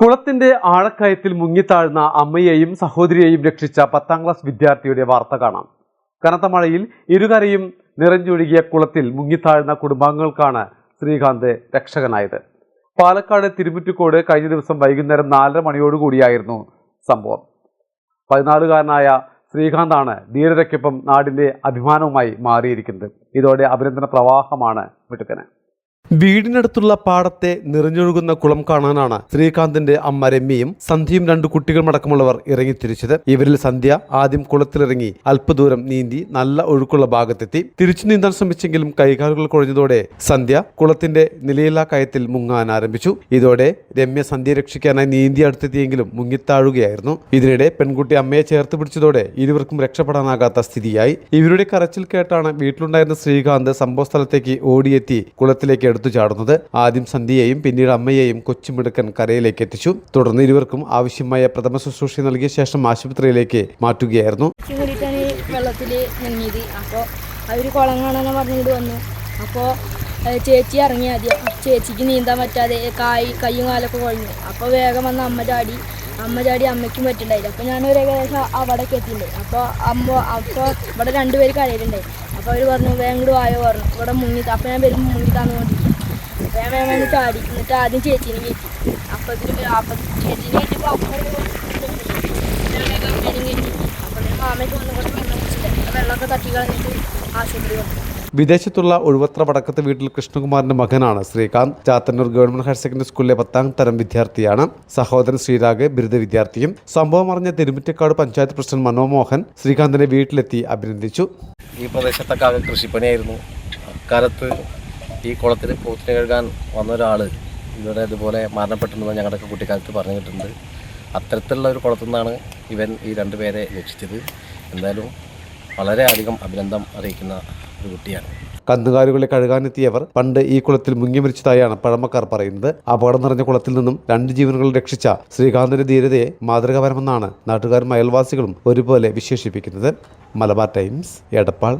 കുളത്തിന്റെ ആഴക്കയത്തിൽ മുങ്ങിത്താഴ്ന്ന അമ്മയെയും സഹോദരിയെയും രക്ഷിച്ച പത്താം ക്ലാസ് വിദ്യാർത്ഥിയുടെ വാർത്ത കാണാം. കനത്ത മഴയിൽ ഇരുകരയും നിറഞ്ഞൊഴുകിയ കുളത്തിൽ മുങ്ങിത്താഴ്ന്ന കുടുംബാംഗങ്ങൾക്കാണ് ശ്രീകാന്ത് രക്ഷകനായത്. പാലക്കാട് തിരുമുറ്റിക്കോട് കഴിഞ്ഞ ദിവസം വൈകുന്നേരം നാലര മണിയോടുകൂടിയായിരുന്നു സംഭവം. പതിനാലുകാരനായ ശ്രീകാന്താണ് ധീരതയ്ക്കൊപ്പം നാടിന്റെ അഭിമാനവുമായി മാറിയിരിക്കുന്നത്. ഇതോടെ അഭിനന്ദന പ്രവാഹമാണ് മിടുക്കന്. വീടിനടുത്തുള്ള പാടത്തെ നിറഞ്ഞൊഴുകുന്ന കുളം കാണാനാണ് ശ്രീകാന്തിന്റെ അമ്മ രമ്യയും സന്ധ്യയും രണ്ടു കുട്ടികളുമടക്കമുള്ളവർ ഇറങ്ങിത്തിരിച്ചത് ഇവരിൽ സന്ധ്യ ആദ്യം കുളത്തിലിറങ്ങി അല്പദൂരം നീന്തി നല്ല ഒഴുക്കുള്ള ഭാഗത്തെത്തി. തിരിച്ചു നീന്താൻ ശ്രമിച്ചെങ്കിലും കൈകാലുകൾ കുഴഞ്ഞതോടെ സന്ധ്യ കുളത്തിന്റെ നിലയില്ലാ കയത്തിൽ മുങ്ങാൻ ആരംഭിച്ചു. ഇതോടെ രമ്യ സന്ധ്യ രക്ഷിക്കാനായി നീന്തി അടുത്തെത്തിയെങ്കിലും മുങ്ങിത്താഴുകയായിരുന്നു. ഇതിനിടെ പെൺകുട്ടി അമ്മയെ ചേർത്ത് പിടിച്ചതോടെ ഇരുവർക്കും രക്ഷപ്പെടാനാകാത്ത സ്ഥിതിയായി. ഇവരുടെ കരച്ചിൽ കേട്ടാണ് വീട്ടിലുണ്ടായിരുന്ന ശ്രീകാന്ത് സംഭവ സ്ഥലത്തേക്ക് ഓടിയെത്തി കുളത്തിലേക്ക് എടുത്തു ചാടുന്നത്. ആദ്യം സന്ധ്യയെയും പിന്നീട് അമ്മയെയും കൊച്ചുമിടുക്കൻ കരയിലേക്ക് എത്തിച്ചു. തുടർന്ന് ഇരുവർക്കും ആവശ്യമായ പ്രഥമ ശുശ്രൂഷ നൽകിയ ശേഷം ആശുപത്രിയിലേക്ക് മാറ്റുകയായിരുന്നു. വെള്ളത്തിൽ അപ്പോൾ വന്നു. അപ്പോൾ ചേച്ചി ഇറങ്ങി ആദ്യം. ചേച്ചിക്ക് നീന്താൻ പറ്റാതെ കായ് കയ്യും കാലൊക്കെ കുഴഞ്ഞു. അപ്പോൾ വേഗം വന്ന് അമ്മ ചാടി. അമ്മ ചാടി അമ്മയ്ക്കും പറ്റുണ്ടായില്ല. അപ്പോൾ ഞാനൊരു ഏകദേശം അവിടെ എത്തിയിട്ടുണ്ട്. അപ്പോൾ അമ്മ അപ്പോൾ ഇവിടെ രണ്ടുപേർ കരയിലുണ്ടായി. അപ്പോൾ അവർ പറഞ്ഞു വേഗം കൂടി വായോ പറഞ്ഞു. ഇവിടെ മുങ്ങി അപ്പോൾ ഞാൻ വരുമ്പോൾ മുങ്ങി തന്നുകൊണ്ടിരിക്കും അപ്പോൾ ഞാൻ വന്ന് ചാടി. എന്നിട്ട് ആദ്യം ചേച്ചീനെ കയറ്റി. അപ്പോൾ ഇതിന് അപ്പോൾ ചേച്ചീനെ കയറ്റിയപ്പോൾ അപ്പോൾ മാമയ്ക്ക് വന്നു കൊണ്ട് വെള്ളം കുടിച്ചില്ല വെള്ളമൊക്കെ തട്ടി കളഞ്ഞിട്ട് ആശുപത്രി വന്നു വിദേശത്തുള്ള ഒഴുവത്ര വടക്കത്തെ വീട്ടിൽ കൃഷ്ണകുമാറിന്റെ മകനാണ് Sreekanth. Chathannoor government higher secondary സ്കൂളിലെ പത്താം തരം വിദ്യാർത്ഥിയാണ്. സഹോദരൻ ശ്രീരാഗ് ബിരുദ വിദ്യാർത്ഥിയും. സംഭവം അറിഞ്ഞ തിരുമുറ്റക്കാട് പഞ്ചായത്ത് പ്രസിഡന്റ് മനോമോഹൻ ശ്രീകാന്തിനെ വീട്ടിലെത്തി അഭിനന്ദിച്ചു. ഈ പ്രദേശത്തൊക്കെ ആകെ കൃഷിപ്പണിയായിരുന്നു. അക്കാലത്ത് ഈ കുളത്തിൽ പോത്തിനെ കഴുകാൻ വന്ന ഒരാൾ ഇവിടെ ഇതുപോലെ മരണപ്പെട്ടിട്ടുണ്ടെന്ന് ഞങ്ങളുടെയൊക്കെ കുട്ടിക്കാലത്ത് പറഞ്ഞു കിട്ടുന്നുണ്ട് അത്തരത്തിലുള്ള ഒരു കുളത്തു നിന്നാണ് ഇവൻ ഈ രണ്ടുപേരെ രക്ഷിച്ചത്. എന്തായാലും വളരെയധികം അഭിനന്ദനം അറിയിക്കുന്ന ഒരു കുട്ടിയാണ്. കന്നുകാലികളെ കഴുകാനെത്തിയവർ പണ്ട് ഈ കുളത്തിൽ മുങ്ങി മരിച്ചതായാണ് പഴമക്കാർ പറയുന്നത്. അപകടം നിറഞ്ഞ കുളത്തിൽ നിന്നും രണ്ട് ജീവനുകൾ രക്ഷിച്ച ശ്രീകാന്തിന്റെ ധീരതയെ മാതൃകാപരമെന്നാണ് നാട്ടുകാരും അയൽവാസികളും ഒരുപോലെ വിശേഷിപ്പിക്കുന്നത്. മലബാർ ടൈംസ് എടപ്പാൾ.